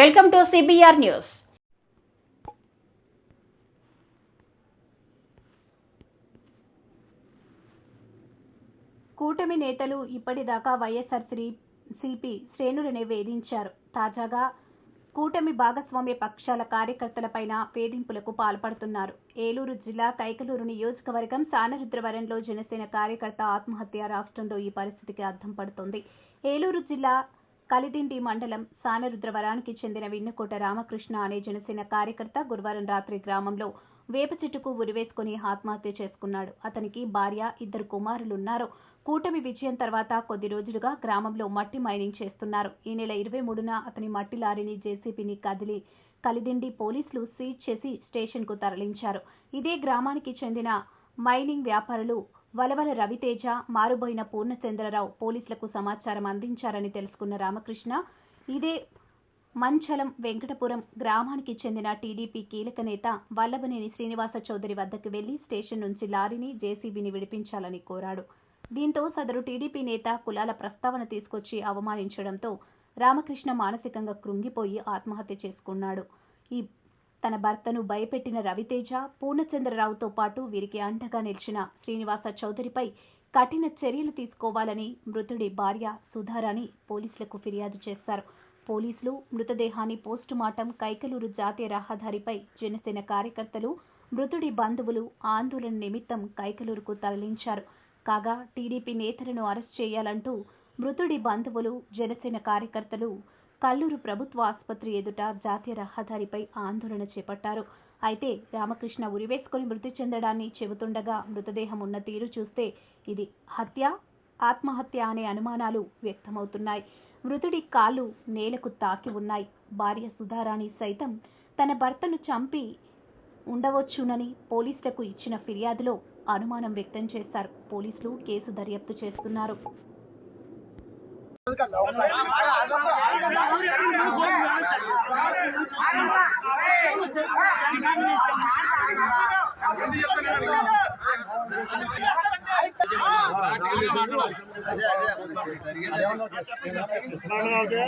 Welcome to CBR news. కూటమి నేతలు ఇప్పటిదాకా వైఎస్ఆర్ సిపి శ్రేణులనే వేధించారు. తాజాగా కూటమి భాగస్వామ్య పక్షాల కార్యకర్తలపైన వేధింపులకు పాల్పడుతున్నారు. ఏలూరు జిల్లా కైకలూరు నియోజకవర్గం సానరుద్రవరంలో జనసేన కార్యకర్త ఆత్మహత్య రాష్ట్రంలో ఈ పరిస్థితికి అర్థం పడుతుంది. ఏలూరు జిల్లా కలిదిండి మండలం సానరుద్రవరానికి చెందిన విన్నుకోట రామకృష్ణ అనే జనసేన కార్యకర్త గురువారం రాత్రి గ్రామంలో వేప చెట్టుకు ఉరివేసుకుని ఆత్మహత్య చేసుకున్నాడు. అతనికి భార్య ఇద్దరు కుమారులున్నారు. కూటమి విజయం తర్వాత కొద్ది రోజులుగా గ్రామంలో మట్టి మైనింగ్ చేస్తున్నారు. ఈ నెల ఇరవై మూడున అతని మట్టి లారీని జేసీబీని కదిలి కలిదిండి పోలీసులు సీజ్ చేసి స్టేషన్కు తరలించారు. ఇదే గ్రామానికి చెందిన మైనింగ్ వ్యాపారులు వలవల రవితేజ మారుబోయిన పూర్ణచంద్రరావు పోలీసులకు సమాచారం అందించారని తెలుసుకున్న రామకృష్ణ ఇదే మంచలం వెంకటపురం గ్రామానికి చెందిన టీడీపీ కీలక నేత వల్లభనేని శ్రీనివాస చౌదరి వద్దకు వెళ్ళి స్టేషన్ నుంచి లారీని జేసీబీని విడిపించాలని కోరాడు. దీంతో సదరు టీడీపీ నేత కులాల ప్రస్తావన తీసుకొచ్చి అవమానించడంతో రామకృష్ణ మానసికంగా కృంగిపోయి ఆత్మహత్య చేసుకున్నాడు. ఈ తన భర్తను భయపెట్టిన రవితేజ పూర్ణచంద్రరావుతో పాటు వీరికి అండగా నిలిచిన శ్రీనివాస చౌదరిపై కఠిన చర్యలు తీసుకోవాలని మృతుడి భార్య సుధారాణి పోలీసులకు ఫిర్యాదు చేశారు. పోలీసులు మృతదేహాన్ని పోస్టుమార్టం కైకలూరు జాతీయ రహదారిపై జనసేన కార్యకర్తలు మృతుడి బంధువులు ఆందోళన నిమిత్తం కైకలూరుకు తరలించారు. కాగా టీడీపీ నేతలను అరెస్ట్ చేయాలంటూ మృతుడి బంధువులు జనసేన కార్యకర్తలు కల్లూరు ప్రభుత్వ ఆసుపత్రి ఎదుట జాతీయ రహదారిపై ఆందోళన చేపట్టారు. అయితే రామకృష్ణ ఉరివేసుకుని మృతి చెందడాన్ని చెబుతుండగా మృతదేహం ఉన్న తీరు చూస్తే ఇది హత్య ఆత్మహత్య అనే అనుమానాలు వ్యక్తమవుతున్నాయి. మృతుడి కాళ్ళు నేలకు తాకి ఉన్నాయి. భార్య సుధారాణి సైతం తన భర్తను చంపి ఉండవచ్చునని పోలీసులకు ఇచ్చిన ఫిర్యాదులో అనుమానం వ్యక్తం చేశారు. పోలీసులు కేసు దర్యాప్తు చేస్తున్నారు. అదే